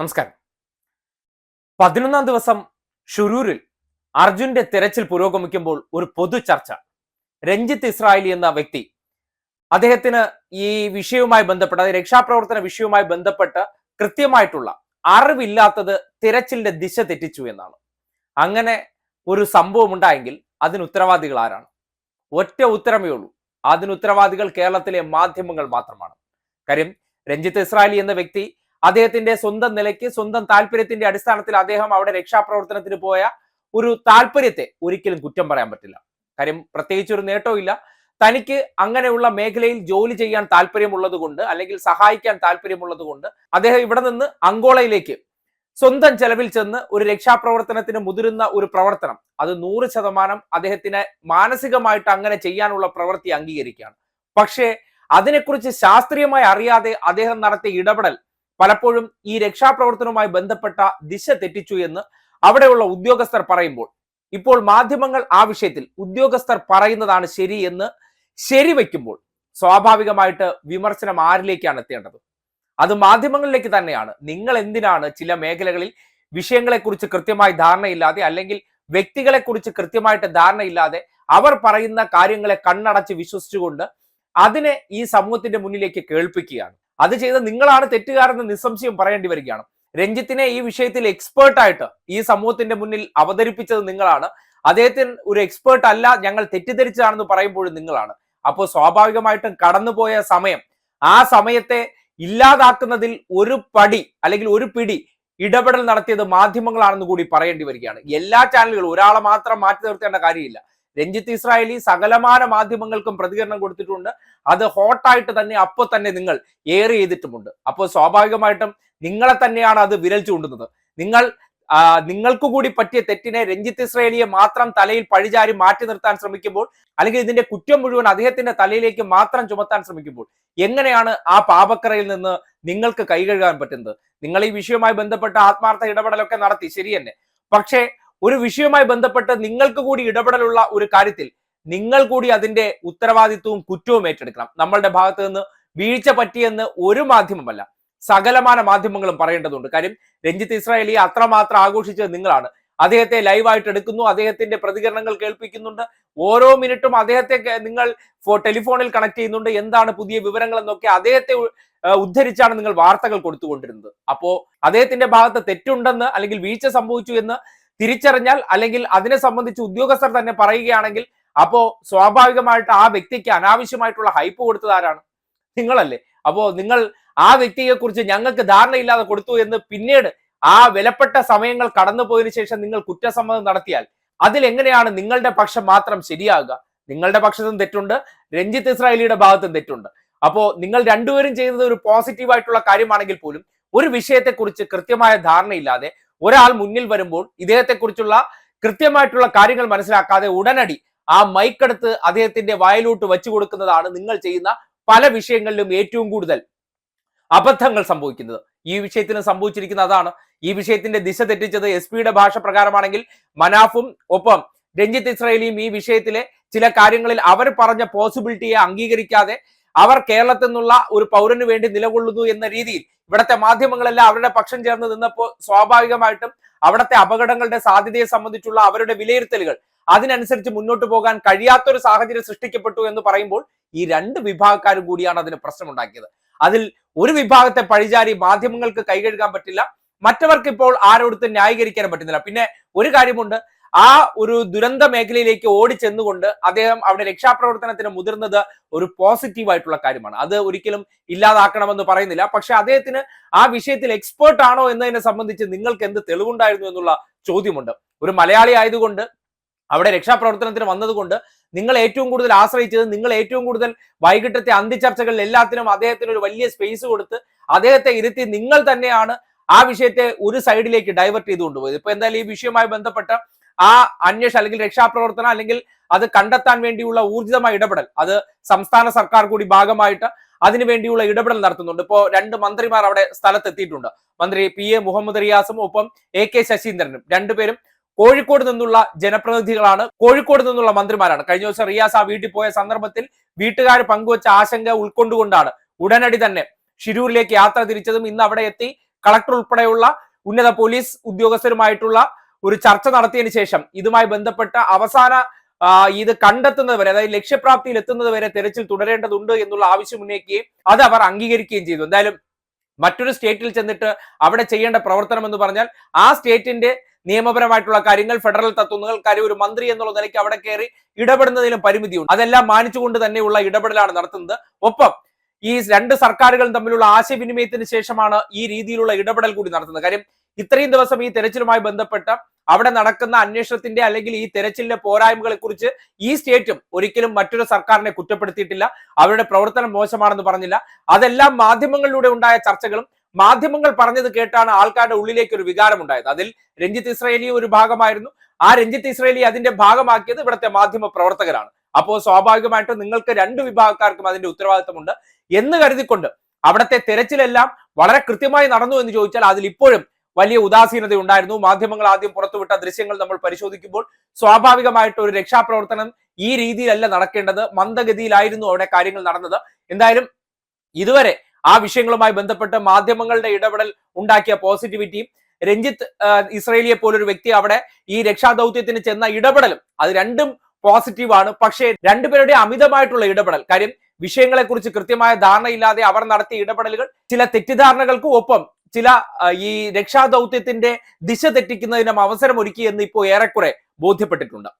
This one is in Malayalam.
നമസ്കാരം. പതിനൊന്നാം ദിവസം ഷുരൂരിൽ അർജുന്റെ തിരച്ചിൽ പുരോഗമിക്കുമ്പോൾ ഒരു പൊതു ചർച്ച. രഞ്ജിത്ത് ഇസ്രായേലി എന്ന വ്യക്തി അദ്ദേഹത്തിന് ഈ വിഷയവുമായി ബന്ധപ്പെട്ട് അതായത് രക്ഷാപ്രവർത്തന വിഷയവുമായി ബന്ധപ്പെട്ട് കൃത്യമായിട്ടുള്ള അറിവില്ലാത്തത് തിരച്ചിലിന്റെ ദിശ തെറ്റിച്ചു എന്നാണ്. അങ്ങനെ ഒരു സംഭവം ഉണ്ടായെങ്കിൽ അതിന് ഉത്തരവാദികൾ ആരാണ്? ഒറ്റ ഉത്തരമേ ഉള്ളൂ. അതിന് ഉത്തരവാദികൾ കേരളത്തിലെ മാധ്യമങ്ങൾ മാത്രമാണ്. കാര്യം രഞ്ജിത്ത് ഇസ്രായേലി എന്ന വ്യക്തി അദ്ദേഹത്തിന്റെ സ്വന്തം നിലയ്ക്ക് സ്വന്തം താല്പര്യത്തിന്റെ അടിസ്ഥാനത്തിൽ അദ്ദേഹം അവിടെ രക്ഷാപ്രവർത്തനത്തിന് പോയ ഒരു താല്പര്യത്തെ ഒരിക്കലും കുറ്റം പറയാൻ പറ്റില്ല. കാര്യം പ്രത്യേകിച്ച് ഒരു നേട്ടവും തനിക്ക് അങ്ങനെയുള്ള മേഖലയിൽ ജോലി ചെയ്യാൻ താല്പര്യമുള്ളത് കൊണ്ട് അല്ലെങ്കിൽ സഹായിക്കാൻ താല്പര്യമുള്ളത് കൊണ്ട് അദ്ദേഹം ഇവിടെ നിന്ന് അങ്കോളയിലേക്ക് സ്വന്തം ചെലവിൽ ചെന്ന് ഒരു രക്ഷാപ്രവർത്തനത്തിന് മുതിരുന്ന ഒരു പ്രവർത്തനം. അത് നൂറ് ശതമാനം അദ്ദേഹത്തിന് മാനസികമായിട്ട് അങ്ങനെ ചെയ്യാനുള്ള പ്രവൃത്തി അംഗീകരിക്കുകയാണ്. പക്ഷേ അതിനെക്കുറിച്ച് ശാസ്ത്രീയമായി അറിയാതെ അദ്ദേഹം നടത്തിയ ഇടപെടൽ പലപ്പോഴും ഈ രക്ഷാപ്രവർത്തനവുമായി ബന്ധപ്പെട്ട ദിശ തെറ്റിച്ചു എന്ന് അവിടെയുള്ള ഉദ്യോഗസ്ഥർ പറയുമ്പോൾ ഇപ്പോൾ മാധ്യമങ്ങൾ ആ വിഷയത്തിൽ ഉദ്യോഗസ്ഥർ പറയുന്നതാണ് ശരി എന്ന് ശരി ശരിവെക്കുമ്പോൾ സ്വാഭാവികമായിട്ട് വിമർശനം ആരിലേക്കാണ് എത്തേണ്ടത്? അത് മാധ്യമങ്ങളിലേക്ക് തന്നെയാണ്. നിങ്ങൾ എന്തിനാണ് ചില മേഖലകളിൽ വിഷയങ്ങളെക്കുറിച്ച് കൃത്യമായി ധാരണയില്ലാതെ അല്ലെങ്കിൽ വ്യക്തികളെക്കുറിച്ച് കൃത്യമായിട്ട് ധാരണയില്ലാതെ അവർ പറയുന്ന കാര്യങ്ങളെ കണ്ണടച്ച് വിശ്വസിച്ചുകൊണ്ട് അതിനെ ഈ സമൂഹത്തിന്റെ മുന്നിലേക്ക് കേൾപ്പിക്കുകയാണ്. അത് ചെയ്ത നിങ്ങളാണ് തെറ്റുകാരെന്ന് നിസ്സംശയം പറയേണ്ടി വരികയാണ്. രഞ്ജിത്തിനെ ഈ വിഷയത്തിൽ എക്സ്പേർട്ട് ആയിട്ട് ഈ സമൂഹത്തിന്റെ മുന്നിൽ അവതരിപ്പിച്ചത് നിങ്ങളാണ്. അദ്ദേഹത്തിന് ഒരു എക്സ്പേർട്ട് അല്ല ഞങ്ങൾ തെറ്റിദ്ധരിച്ചതാണെന്ന് പറയുമ്പോഴും നിങ്ങളാണ്. അപ്പോൾ സ്വാഭാവികമായിട്ടും കടന്നുപോയ സമയം ആ സമയത്തെ ഇല്ലാതാക്കുന്നതിൽ ഒരു പടി അല്ലെങ്കിൽ ഒരു പിടി ഇടപെടൽ നടത്തിയത് മാധ്യമങ്ങളാണെന്ന് കൂടി പറയേണ്ടി വരികയാണ്. എല്ലാ ചാനലുകളും ഒരാളെ മാത്രം മാറ്റി നിർത്തേണ്ട കാര്യമില്ല. രഞ്ജിത്ത് ഇസ്രായേലി സകലമാന മാധ്യമങ്ങൾക്കും പ്രതികരണം കൊടുത്തിട്ടുണ്ട്. അത് ഹോട്ടായിട്ട് തന്നെ അപ്പോൾ തന്നെ നിങ്ങൾ എയർ ചെയ്തിട്ടുമുണ്ട്. അപ്പോൾ സ്വാഭാവികമായിട്ടും നിങ്ങളെ തന്നെയാണ് അത് വിരൽ ചൂണ്ടുന്നത്. നിങ്ങൾ നിങ്ങൾക്ക് കൂടി പറ്റിയ തെറ്റിനെ രഞ്ജിത്ത് ഇസ്രായേലിയെ മാത്രം തലയിൽ പഴിചാരി മാറ്റി നിർത്താൻ ശ്രമിക്കുമ്പോൾ അല്ലെങ്കിൽ ഇതിന്റെ കുറ്റം മുഴുവൻ അദ്ദേഹത്തിന്റെ തലയിലേക്ക് മാത്രം ചുമത്താൻ ശ്രമിക്കുമ്പോൾ എങ്ങനെയാണ് ആ പാപക്കറയിൽ നിന്ന് നിങ്ങൾക്ക് കൈകഴുകാൻ പറ്റുന്നത്? നിങ്ങൾ ഈ വിഷയവുമായി ബന്ധപ്പെട്ട ആത്മാർത്ഥ ഇടപെടലൊക്കെ നടത്തി. ശരി തന്നെ. പക്ഷേ ഒരു വിഷയവുമായി ബന്ധപ്പെട്ട് നിങ്ങൾക്ക് കൂടി ഇടപെടലുള്ള ഒരു കാര്യത്തിൽ നിങ്ങൾ കൂടി അതിന്റെ ഉത്തരവാദിത്വവും കുറ്റവും ഏറ്റെടുക്കണം. നമ്മളുടെ ഭാഗത്ത് നിന്ന് വീഴ്ച പറ്റിയെന്ന് ഒരു മാധ്യമമല്ല സകലമാന മാധ്യമങ്ങളും പറയേണ്ടതുണ്ട്. കാര്യം രഞ്ജിത്ത് ഇസ്രായേലി അത്രമാത്രം ആഘോഷിച്ചത് നിങ്ങളാണ്. അദ്ദേഹത്തെ ലൈവായിട്ട് എടുക്കുന്നു അദ്ദേഹത്തിന്റെ പ്രതികരണങ്ങൾ കേൾപ്പിക്കുന്നുണ്ട്. ഓരോ മിനിറ്റും അദ്ദേഹത്തെ നിങ്ങൾ ടെലിഫോണിൽ കണക്ട് ചെയ്യുന്നുണ്ട്. എന്താണ് പുതിയ വിവരങ്ങൾ എന്നൊക്കെ അദ്ദേഹത്തെ ഉദ്ധരിച്ചാണ് നിങ്ങൾ വാർത്തകൾ കൊടുത്തുകൊണ്ടിരുന്നത്. അപ്പോ അദ്ദേഹത്തിന്റെ ഭാഗത്ത് തെറ്റുണ്ടെന്ന് അല്ലെങ്കിൽ വീഴ്ച സംഭവിച്ചു എന്ന് തിരിച്ചറിഞ്ഞാൽ അല്ലെങ്കിൽ അതിനെ സംബന്ധിച്ച് ഉദ്യോഗസ്ഥർ തന്നെ പറയുകയാണെങ്കിൽ അപ്പോ സ്വാഭാവികമായിട്ട് ആ വ്യക്തിക്ക് അനാവശ്യമായിട്ടുള്ള ഹൈപ്പ് കൊടുത്തത് ആരാണ്? നിങ്ങളല്ലേ. അപ്പോ നിങ്ങൾ ആ വ്യക്തിയെ കുറിച്ച് ഞങ്ങൾക്ക് ധാരണയില്ലാതെ കൊടുത്തു എന്ന് പിന്നീട് ആ വിലപ്പെട്ട സമയങ്ങൾ കടന്നുപോയതിനു ശേഷം നിങ്ങൾ കുറ്റസമ്മതം നടത്തിയാൽ അതിൽ എങ്ങനെയാണ് നിങ്ങളുടെ പക്ഷം മാത്രം ശരിയാകുക? നിങ്ങളുടെ പക്ഷത്തും തെറ്റുണ്ട് രഞ്ജിത്ത് ഇസ്രായേലിയുടെ ഭാഗത്തും തെറ്റുണ്ട്. അപ്പോ നിങ്ങൾ രണ്ടുപേരും ചെയ്യുന്നത് ഒരു പോസിറ്റീവായിട്ടുള്ള കാര്യമാണെങ്കിൽ പോലും ഒരു വിഷയത്തെക്കുറിച്ച് കൃത്യമായ ധാരണയില്ലാതെ ഒരാൾ മുന്നിൽ വരുമ്പോൾ ഇദ്ദേഹത്തെക്കുറിച്ചുള്ള കൃത്യമായിട്ടുള്ള കാര്യങ്ങൾ മനസ്സിലാക്കാതെ ഉടനടി ആ മൈക്കെടുത്ത് അദ്ദേഹത്തിന്റെ വായിലോട്ട് വെച്ചു കൊടുക്കുന്നതാണ് നിങ്ങൾ ചെയ്യുന്ന പല വിഷയങ്ങളിലും ഏറ്റവും കൂടുതൽ അബദ്ധങ്ങൾ സംഭവിക്കുന്നത്. ഈ വിഷയത്തിന് സംഭവിച്ചിരിക്കുന്ന അതാണ്. ഈ വിഷയത്തിന്റെ ദിശ തെറ്റിച്ചത് എസ് പിയുടെ ഭാഷ പ്രകാരമാണെങ്കിൽ മനാഫും ഒപ്പം രഞ്ജിത്ത് ഇസ്രായേലിയും ഈ വിഷയത്തിലെ ചില കാര്യങ്ങളിൽ അവർ പറഞ്ഞ പോസിബിലിറ്റിയെ അംഗീകരിക്കാതെ അവർ കേരളത്തിൽ നിന്നുള്ള ഒരു പൗരന് വേണ്ടി നിലകൊള്ളുന്നു എന്ന രീതിയിൽ ഇവിടുത്തെ മാധ്യമങ്ങളെല്ലാം അവരുടെ പക്ഷം ചേർന്ന് നിന്നപ്പോൾ സ്വാഭാവികമായിട്ടും അവിടുത്തെ അപകടങ്ങളുടെ സാധ്യതയെ സംബന്ധിച്ചുള്ള അവരുടെ വിലയിരുത്തലുകൾ അതിനനുസരിച്ച് മുന്നോട്ട് പോകാൻ കഴിയാത്തൊരു സാഹചര്യം സൃഷ്ടിക്കപ്പെട്ടു എന്ന് പറയുമ്പോൾ ഈ രണ്ട് വിഭാഗക്കാരും കൂടിയാണ് അതിന് പ്രശ്നമുണ്ടാക്കിയത്. അതിൽ ഒരു വിഭാഗത്തെ പഴിചാരി മാധ്യമങ്ങൾക്ക് കൈകഴുകാൻ പറ്റില്ല. മറ്റവർക്ക് ഇപ്പോൾ ആരോടത്തും ന്യായീകരിക്കാനും പറ്റുന്നില്ല. പിന്നെ ഒരു കാര്യമുണ്ട്. ആ ഒരു ദുരന്ത മേഖലയിലേക്ക് ഓടിച്ചെന്നുകൊണ്ട് അദ്ദേഹം അവിടെ രക്ഷാപ്രവർത്തനത്തിന് മുതിർന്നത് ഒരു പോസിറ്റീവ് ആയിട്ടുള്ള കാര്യമാണ്. അത് ഒരിക്കലും ഇല്ലാതാക്കണമെന്ന് പറയുന്നില്ല. പക്ഷെ അദ്ദേഹത്തിന് ആ വിഷയത്തിൽ എക്സ്പേർട്ട് ആണോ എന്നതിനെ സംബന്ധിച്ച് നിങ്ങൾക്ക് എന്ത് തെളിവുണ്ടായിരുന്നു എന്നുള്ള ചോദ്യമുണ്ട്. ഒരു മലയാളി ആയതുകൊണ്ട് അവിടെ രക്ഷാപ്രവർത്തനത്തിന് വന്നതുകൊണ്ട് നിങ്ങൾ ഏറ്റവും കൂടുതൽ ആശ്രയിച്ചത് നിങ്ങൾ ഏറ്റവും കൂടുതൽ വൈകിട്ടത്തെ അന്ത്യചർച്ചകളിൽ എല്ലാത്തിനും അദ്ദേഹത്തിന് ഒരു വലിയ സ്പേസ് കൊടുത്ത് അദ്ദേഹത്തെ ഇരുത്തി നിങ്ങൾ തന്നെയാണ് ആ വിഷയത്തെ ഒരു സൈഡിലേക്ക് ഡൈവേർട്ട് ചെയ്ത് കൊണ്ടുപോയത് ഇപ്പൊ എന്തായാലും ഈ വിഷയവുമായി ബന്ധപ്പെട്ട ആ അന്വേഷണം അല്ലെങ്കിൽ രക്ഷാപ്രവർത്തനം അല്ലെങ്കിൽ അത് കണ്ടെത്താൻ വേണ്ടിയുള്ള ഊർജിതമായ ഇടപെടൽ അത് സംസ്ഥാന സർക്കാർ കൂടി ഭാഗമായിട്ട് അതിനു വേണ്ടിയുള്ള ഇടപെടൽ നടത്തുന്നുണ്ട്. ഇപ്പോ രണ്ട് മന്ത്രിമാർ അവിടെ സ്ഥലത്തെത്തിയിട്ടുണ്ട്. മന്ത്രി പി എ മുഹമ്മദ് റിയാസും ഒപ്പം എ കെ ശശീന്ദ്രനും. രണ്ടുപേരും കോഴിക്കോട് നിന്നുള്ള ജനപ്രതിനിധികളാണ്. കോഴിക്കോട് നിന്നുള്ള മന്ത്രിമാരാണ്. കഴിഞ്ഞ ദിവസം റിയാസ് ആ വീട്ടിൽ പോയ സന്ദർഭത്തിൽ വീട്ടുകാർ പങ്കുവച്ച ആശങ്ക ഉൾക്കൊണ്ടുകൊണ്ടാണ് ഉടനടി തന്നെ ഷിരൂരിലേക്ക് യാത്ര തിരിച്ചതും ഇന്ന് അവിടെ എത്തി. കളക്ടർ ഉൾപ്പെടെയുള്ള ഉന്നത പോലീസ് ഉദ്യോഗസ്ഥരുമായിട്ടുള്ള ഒരു ചർച്ച നടത്തിയതിന് ശേഷം ഇതുമായി ബന്ധപ്പെട്ട അവസാന ഇത് കണ്ടെത്തുന്നത് വരെ അതായത് ലക്ഷ്യപ്രാപ്തിയിൽ എത്തുന്നത് വരെ തെരച്ചിൽ തുടരേണ്ടതുണ്ട് എന്നുള്ള ആവശ്യം ഉന്നയിക്കുകയും അത് അവർ അംഗീകരിക്കുകയും ചെയ്തു. എന്തായാലും മറ്റൊരു സ്റ്റേറ്റിൽ ചെന്നിട്ട് അവിടെ ചെയ്യേണ്ട പ്രവർത്തനം എന്ന് പറഞ്ഞാൽ ആ സ്റ്റേറ്റിന്റെ നിയമപരമായിട്ടുള്ള കാര്യങ്ങൾ ഫെഡറൽ തത്വങ്ങൾ കാര്യം ഒരു മന്ത്രി എന്നുള്ള നിലയ്ക്ക് അവിടെ കയറി ഇടപെടുന്നതിലും പരിമിതിയുണ്ട്. അതെല്ലാം മാനിച്ചുകൊണ്ട് തന്നെയുള്ള ഇടപെടലാണ് നടത്തുന്നത്. ഒപ്പം ഈ രണ്ട് സർക്കാരുകളും തമ്മിലുള്ള ആശയവിനിമയത്തിന് ശേഷമാണ് ഈ രീതിയിലുള്ള ഇടപെടൽ കൂടി നടത്തുന്നത്. കാര്യം ഇത്രയും ദിവസം ഈ തെരച്ചിലുമായി ബന്ധപ്പെട്ട അവിടെ നടക്കുന്ന അന്വേഷണത്തിന്റെ അല്ലെങ്കിൽ ഈ തെരച്ചിലിന്റെ പോരായ്മകളെ കുറിച്ച് ഈ സ്റ്റേറ്റും ഒരിക്കലും മറ്റൊരു സർക്കാരിനെ കുറ്റപ്പെടുത്തിയിട്ടില്ല. അവരുടെ പ്രവർത്തനം മോശമാണെന്ന് പറഞ്ഞില്ല. അതെല്ലാം മാധ്യമങ്ങളിലൂടെ ഉണ്ടായ ചർച്ചകളും മാധ്യമങ്ങൾ പറഞ്ഞത് കേട്ടാണ് ആൾക്കാരുടെ ഉള്ളിലേക്ക് ഒരു വികാരം ഉണ്ടായത് അതിൽ രഞ്ജിത്ത് ഇസ്രയേലി ഒരു ഭാഗമായിരുന്നു. ആ രഞ്ജിത്ത് ഇസ്രയേലി അതിന്റെ ഭാഗമാക്കിയത് ഇവിടുത്തെ മാധ്യമ പ്രവർത്തകരാണ്. അപ്പോൾ സ്വാഭാവികമായിട്ടും നിങ്ങൾക്ക് രണ്ട് വിഭാഗക്കാർക്കും അതിന്റെ ഉത്തരവാദിത്തമുണ്ട് എന്ന് കരുതിക്കൊണ്ട് അവിടുത്തെ തെരച്ചിലെല്ലാം വളരെ കൃത്യമായി നടന്നു എന്ന് ചോദിച്ചാൽ അതിൽ ഇപ്പോഴും വലിയ ഉദാസീനത ഉണ്ടായിരുന്നു മാധ്യമങ്ങൾ ആദ്യം പുറത്തുവിട്ട ദൃശ്യങ്ങൾ നമ്മൾ പരിശോധിക്കുമ്പോൾ സ്വാഭാവികമായിട്ട് ഒരു രക്ഷാപ്രവർത്തനം ഈ രീതിയിലല്ല നടക്കേണ്ടത്. മന്ദഗതിയിലായിരുന്നു അവിടെ കാര്യങ്ങൾ നടന്നത്. എന്തായാലും ഇതുവരെ ആ വിഷയങ്ങളുമായി ബന്ധപ്പെട്ട് മാധ്യമങ്ങളുടെ ഇടപെടൽ ഉണ്ടാക്കിയ പോസിറ്റിവിറ്റിയും രഞ്ജിത്ത് ഇസ്രേലിയെ പോലൊരു വ്യക്തി അവിടെ ഈ രക്ഷാദൗത്യത്തിന് ചെന്ന ഇടപെടലും അത് രണ്ടും പോസിറ്റീവാണ്. പക്ഷേ രണ്ടുപേരുടെ അമിതമായിട്ടുള്ള ഇടപെടൽ കാര്യം വിഷയങ്ങളെക്കുറിച്ച് കൃത്യമായ ധാരണയില്ലാതെ അവർ നടത്തിയ ഇടപെടലുകൾ ചില തെറ്റിദ്ധാരണകൾക്കും ഒപ്പം ചില ഈ രക്ഷാദൗത്യത്തിന്റെ ദിശ തെറ്റിക്കുന്നതിനും അവസരം ഒരുക്കി എന്ന് ഇപ്പോൾ ഏറെക്കുറെ ബോധ്യപ്പെട്ടിട്ടുണ്ട്.